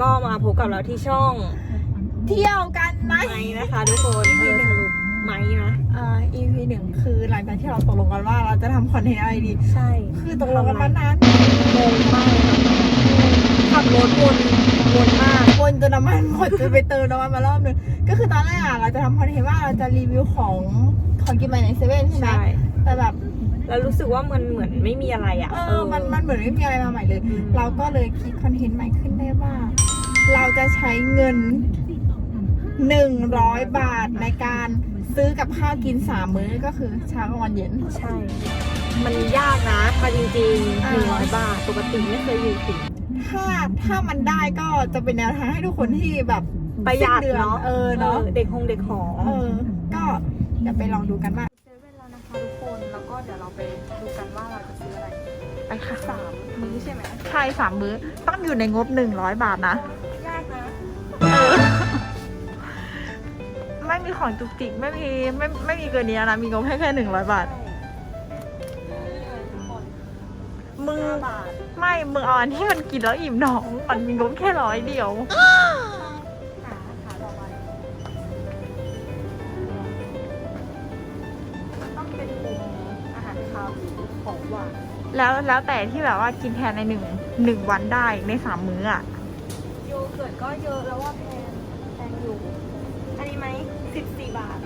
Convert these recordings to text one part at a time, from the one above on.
ก็มาพบกับเราที่ช่องเที่ยวกันไหมไม้นะคะทุกคนเออสรุปไม้นะอ่า EP หนึ่งคือหลังจากที่เราตกลงกันว่าเราจะทำคอนเทนต์อะไรดี ใช่คือตกลงกันมานานงงมากเลยขับรถวนวนมากวนจนน้ำมันหมดจนไปเติมน้ำมันมารอบนึงก็คือตอนแรกอะเราจะทำคอนเทนต์ว่าเราจะรีวิวของของกินใหม่ในเซเว่นใช่ไหมใช่ แต่แบบ แล้วรู้สึกว่ามันเหมือนไม่มีอะไรอะเออ มันมันเหมือนไม่มีอะไรมาใหม่เลย เราก็เลยคิดคอนเทนต์ใหม่ขึ้นได้ว่า เราจะใช้เงินหนึ่งร้อยบาทในการซื้อกับข้าวกินสามมื้อก็คือเช้ากลางวันเย็น ใช่ มันยากนะมาจริงๆอ่าหนึ่งร้อยบาท ปกติไม่เคยอยู่ถึงถ้าถ้ามันได้ก็จะเป็นแนวทางให้ทุกคนที่แบบประหยัดสิ้นอเนาะเออเนาะ เด็กคงเด็กหอเออ ก็เดี๋ยวไปลองดูกันว่าเซเว่นแล้วนะคะทุกคน แล้วก็เดี๋ยวเราไปดูกันว่าเราจะซื้ออะไรไปค่ะสามมื้อใช่ไหม ใช่สามมื้อ ต้องอยู่ในงบหนึ่งร้อยบาทนะยากนะ ม่มีของจุกจิกไม่มีไม่ไม่มีเกินนี้นะมีงบแค่แค่หนึ่งร้อยบาท มึงห้าบาทไม่มึงเอาอันที่มันกินแล้วอิ่มหนองมันมีงบแค่ร้อยเดียวหาหาต่อไปต้องเป็นมุมอาหารคาวหรือของหวานแล้วแล้วแต่ที่แบบว่ากินแทนในหนึ่งหนึ่งวันได้ในสามมื้ออะโยเกิร์ตก็เยอะแล้วว่าแพงแพง 14 บาท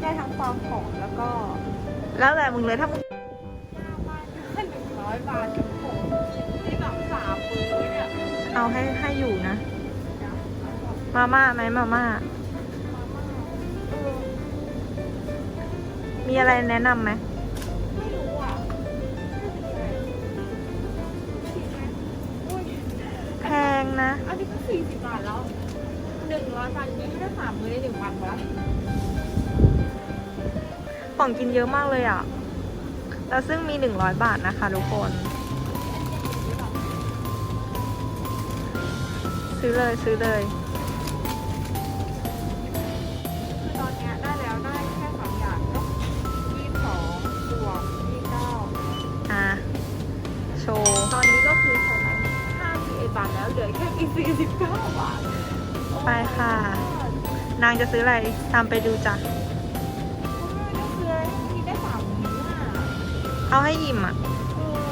ได้ทั้งความหอมแล้วก็แล้วแต่มึงเลยถ้ามึงหนึ่งร้อยบาทกับมนที่แบบสามมื้อเนี่ยเอาให้ให้อยู่นะ มาม่าไหมมาม่า มีอะไรแนะนำไหม ไม่รู้อะแพงนะ อันนี้ก็สี่สิบบาทแล้ว หนึ่งร้อยบาทนี้ได้สามมื้อในหนึ่งวันวะของกินเยอะมากเลยอะ แล้วซึ่งมีหนึ่งร้อยบาทนะคะทุกคน ซื้อเลยซื้อเลยคือตอนเนี้ยได้แล้วได้แค่สามอย่างก็ยี่สิบสองบวกยี่สิบเก้าอะ โชว์ ตอนนี้ก็คือใช้ไปห้าสิบเอ็ดบาทแล้วเหลือแค่อีกสี่สิบเก้าบาท ไปค่ะ นางจะซื้ออะไรตามไปดูจ้ะก็คือที่ได้สามมื้ออะเอาให้อิ่มอะเออ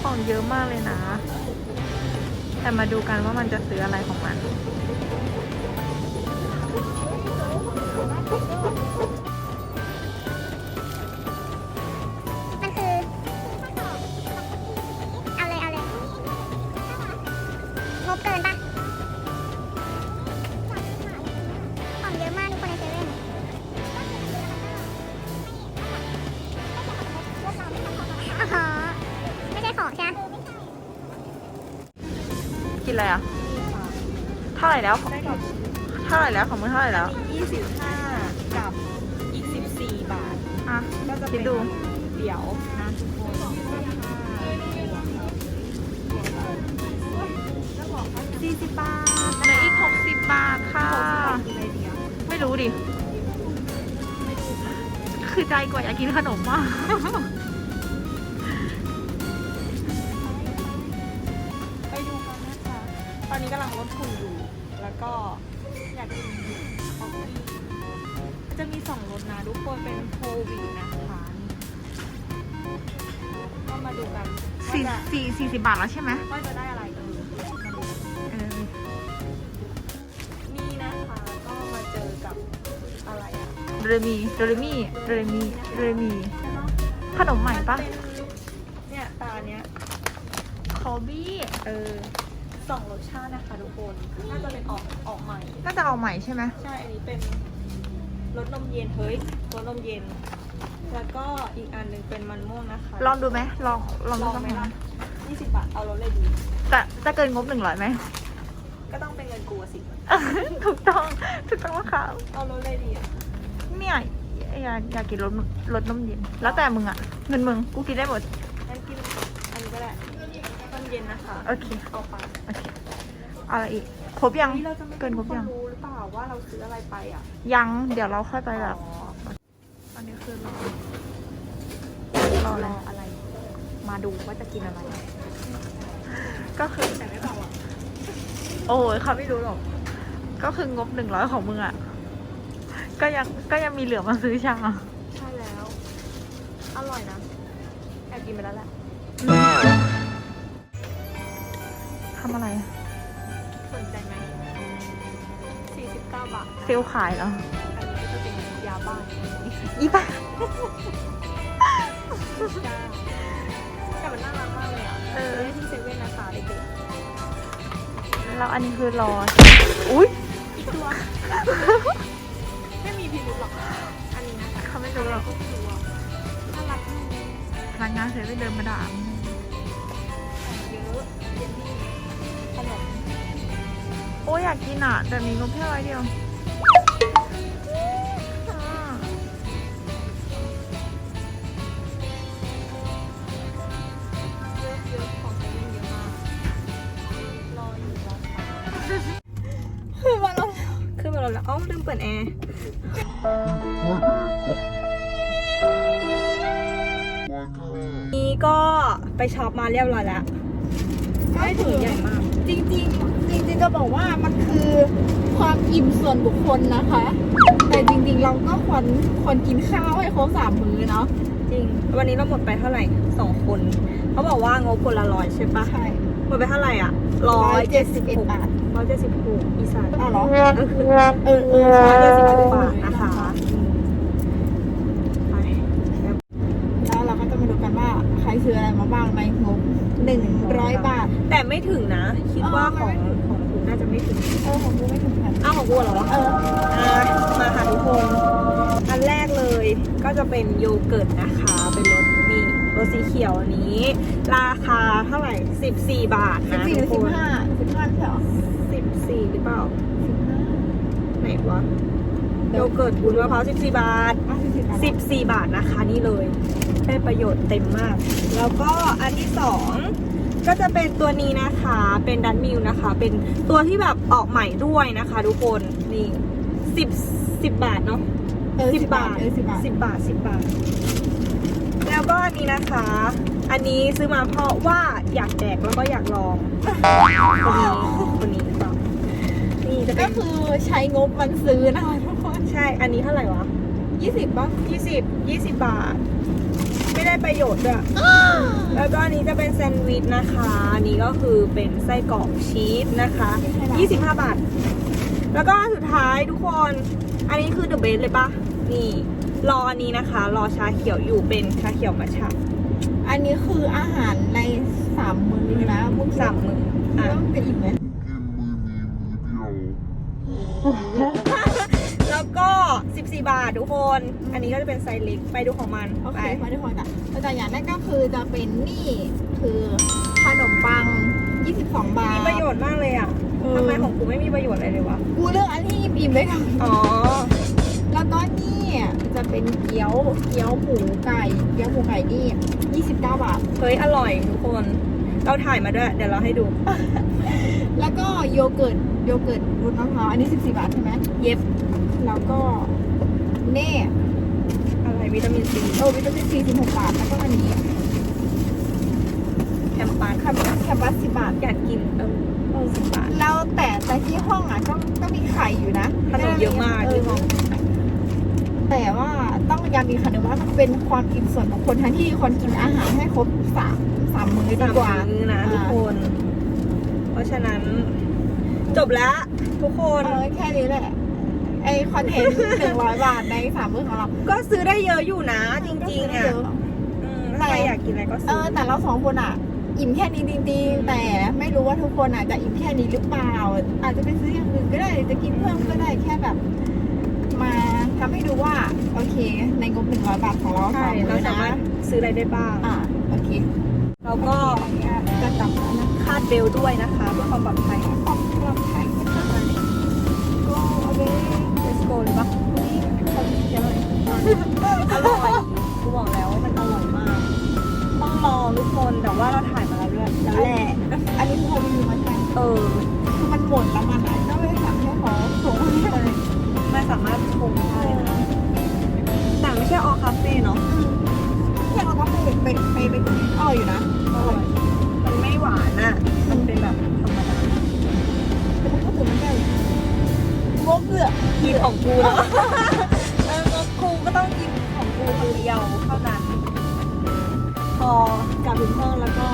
ของเยอะมากเลยนะ แต่มาดูกันว่ามันจะซื้ออะไรของมันมัน อะไรอะเท่าไหร่แล้วได้กับเท่าไหร่แล้วของมึงเท่าไหร่แล้วยี่สิบห้ากับอีกสิบสี่บาท อะ ก็จะคิเป็ดนดู เดี๋ยวนะทุกคนสี่สิบบาทเหลืออีกหกสิบบาทค่ะกินอะไรดีอะ ไม่รู้ดิ คือใจกว่าอยากกินขนมมาก นนี้กำลังลดทุนอยู่ แล้วก็อยากกินคอฟฟี่จะมีสองรสนะทุกคนเป็นโควิดนะคะก็มาดูกันว่าสี่จะสี่สี่สิบบาทแล้วใช่ไหมว่าจะได้อะไรเออมาดู เออนี่นะคะก็มาเจอกับอะไรอะโดเรมีโดเรมีโดเรมีโดเรมีใช่ปะขนมใหม่ปะนเป็นเนี่ยตาเนี้ยคอบี้เออ สองรสชาตินะคะทุกคน น่าจะเป็นออกออกใหม่ น่าจะเอาใหม่ใช่ไหมใช่ อันนี้เป็นรสนมเย็น เฮ้ยรสนมเย็น แล้วก็อีกอันหนึ่งเป็นมันม่วงนะคะลองดูไหมลองลองลดูองสักไหมหน่ล่ะอยยี่สิบบาท เอารสเลยดี จะจะเกินงบหนึ่งร้อยไหม ก็ต้องเป็นเงินกูอะสิ ถูกต้องถูกต้องค่ะเอารสเลยดีอะเนี่ยอยากอยากกินรสรสนมเย็น แล้วแต่มึงอะเงินมึงกูกินได้หมด งั้นกินอันนี้ก็ได้นม เย็นนะคะโอเคเอาไปโอเคเอาอะไรอีกครบยังนี่เราจะไม่เกินครบให้ยังคนรู้หรือเปล่าว่าเราซื้ออะไรไปอะยังเดี๋ยวเราค่อยไปแบบอ๋อตอนนี้คือรอรรอออะไรอะไร มาดูว่าจะกินอะไรรก็คือแต่ไม่บอกหรอกโอ้ยเขาไม่รู้หรอกก็คืองบหนึ่งร้อยของมึงอะก็ยังก็ยังมีเหลือมาซื้อชาใช่แล้ว อร่อยนะแอบกินไปแล้วแหละทำอะไร สนใจไหม49 บาทเซลลขายเหรอ อันนี้ก็จะเป็นยาบ้าอีบ้าแต่มันน่ารักมากเลยอะเออได้ที่เซเว่นนะคะเด็กแล้วอันนี้คือรอ อุ้ยๆอีกตัว ไม่มีพิรุธหรอก อันนี้นะคะเขาไม่รู้หรอกก็ไม่รู้อะน่ารักดีพนักงานเซเว่นเดินมาด่ามึงของเยอะเยลลี่ขนม โอ้ยอยากกินอะ แต่มีงบแค่ร้อยเดียวอ่าเยอะเยอะของเซเว่นเยอะมากรออยู่รอค่ะคือมันเราขึ้นมาแล้วแล้วอ๋อลืมเปิดแอร์ นี้ก็ไปช็อปมาเรียบร้อยแล้วไม่ถึงใหญ่มาก จริงๆ จริงๆจะบอกว่ามันคือความอิ่มส่วนบุคคลนะคะ แต่จริงๆเราก็ควรควรกินข้าวให้ครบสามมื้อเนาะจริง วันนี้เราหมดไปเท่าไหร่สองคน เขาบอกว่างบคนละร้อยใช่ปะใช่หมดไปเท่าไหร่อะร้อยเจ็ดสิบเอ็ดบาทร้อยเจ็ดสิบหกอีสานอ้าวเหรอเออเออเออร้อยเจ็ดสิบหกใช่บาทนะคะไปแล้วเราก็จะมาดูกันว่าใครซื้ออะไรมาบ้างในงบหนึ่งร้อยบาท แต่ไม่ถึงนะ คิดว่าของของคุณน่า จะไม่ถึงเออของกูไม่ถึงพันอ้าวของกูเหรอเอออะมาค่ะทุกคนอันแรกเลยก็จะเป็นโยเกิร์ตนะคะ เป็นรสนี่รสสีเขียวอันนี้ ราคาเท่าไหร่ 14 บาทสิบนะสี่หทุรืกอคสิบนห้าสิบห้าใช่เหรอ14 หรือเปล่า สิบห้าไหนวะโยเกิร์ตบุญมะพร้าว14 บาท อะสิบสี่บาท14 บาทนะคะนี่เลย ได้ประโยชน์เต็มมาก แล้วก็อันที่สอง ก็จะเป็นตัวนี้นะคะ เป็นดันมิลนะคะ เป็นตัวที่แบบออกใหม่ด้วยนะคะทุกคน นี่สิบสิบบาทเนาะเออสิสิบบบาบาททเออสิบบาทสิบบาทสิบบาท แล้วก็อันนี้นะคะ อันนี้ซื้อมาเพราะว่าอยากแจกแล้วก็อยากลองคนนี้คนนี้หรือเปล่านี่จะเป็ก็นคือใช้งบมันซื้อนะคะทุกคน ใช่ อันนี้เท่าไหร่วะยี่สิบป่ะยี่สิบยี่สิบบาท ไม่ได้ประโยชน์ด้วยแล้วก็อันนี้จะเป็นแซนด์วิชนะคะอันนี้ก็คือเป็นไส้กรอกชีสนะคะ 25 บาท แล้วก็อันสุดท้ายทุกคน อันนี้คือเดอะเบสเลยปะนี่รออันนี้นะคะ รอชาเขียวอยู่เป็นชาเขียวมัทฉะอันนี้คืออาหารในสามมื้อนะมุกสามมือแล้อะวมันจะอิ่มไหม บาททุกคน อันนี้ก็จะเป็นไซส์เล็กไปดูของมันโอไปเคมาทุกคนอะแต่อย่างแรกก็คือจะเป็นนี่คือขนมปัง 22 บาท มีประโยชน์มากเลยอะเออทำไมของกูไม่มีประโยชน์อะไรเลยวะ กูเลือกอันที่อิ่มๆเลยค่ะอ๋อ แล้วก็นี่จะเป็นเกี๊ยวเกี๊ยวหมูไก่ เกี๊ยวหมูไก่นี่ 29 บาท เฮ้ยอร่อยทุกคน เราถ่ายมาด้วย เดี๋ยวเราให้ดู แล้วก็โยเกิร์ตโยเกิร์ตรสมะพร้าวอันนี้ 14 บาทใช่ไหมเย็บ แล้วก็ เน่อะไรวิตามินซีเออวิตามินซี16บาทแล้วก็อันนี้แคมปัสแคมปัสแคมปัส10บาท อยากกินเออเออสิบบาทแล้วแต่แต่ที่ห้องอะก็ก็มีไข่อยู่นะขนมเยอะมากที่ห้องแต่ว่าต้องย้ำอีกครั้งหนึงว่ามันเป็นความกินส่วนของคนทั้งที่คนกินอาหารให้ครบสามสามมื้อดีสามกว่ามื้อนะทุกคน เพราะฉะนั้น จบแล้วทุกคนเออแค่นี้แหละ ไอคอนเทนต์หนึ่งร้อยบาทในสามมื้อของเรา ก็ซื้อได้เยอะอยู่นะ จริงๆก็อะซื้ได้เยอืมถ้าใครอยากกินอะไรก็เอซื้ออแต่เราสองคนอะ อิ่มแค่นี้จริงๆแต่ไม่รู้ว่าทุกคนอะจะอิ่มแค่นี้หรือเปล่า อาจจะไปซื้ออย่างอื่นก็ได้หรือจะกินเพิ่มก็ได้แค่แบบ มาทำให้ดูว่า โอเค ในงบหนึ่งร้อยบาทของเราใช่สามเรามื้อสามารถนะซื้ออะไรได้บ้างอ่าโอเคแล้วก็อันนี้จะกลับแล้วนะคาดเบลต์ด้วยนะคะเพื่อความปลอดภัย ขอบคุณครับก็เอาไป โกเลยปะคนเยอะเลอร่อยกูบอกแล้วว่ามันอร่อยมาก ต้องลองทุกคนแต่ว่าเราถ่ายมาแล้วด้วยแล้วแหละอันนี้คือเขารีวิวมาใช่เออคือมันหมดและวมันอะก็ไม่ได้สั่งให้เขาส่งให้เมันสามารถชงได้นะแต่ไม่ใช่ออคาเฟ่เนาะที่ออคาเฟ่ไปไปไปไปอร่อยอยู่นะอร่อยมันไม่หวานอะมันเป็นแบบธรรมดาแต่มันก็คือมันได้ กเกือกินของกูนะเออกูก็ต้องกินของกูคนเดียวเท่านั้น พอกลับถึงห้องแล้วก็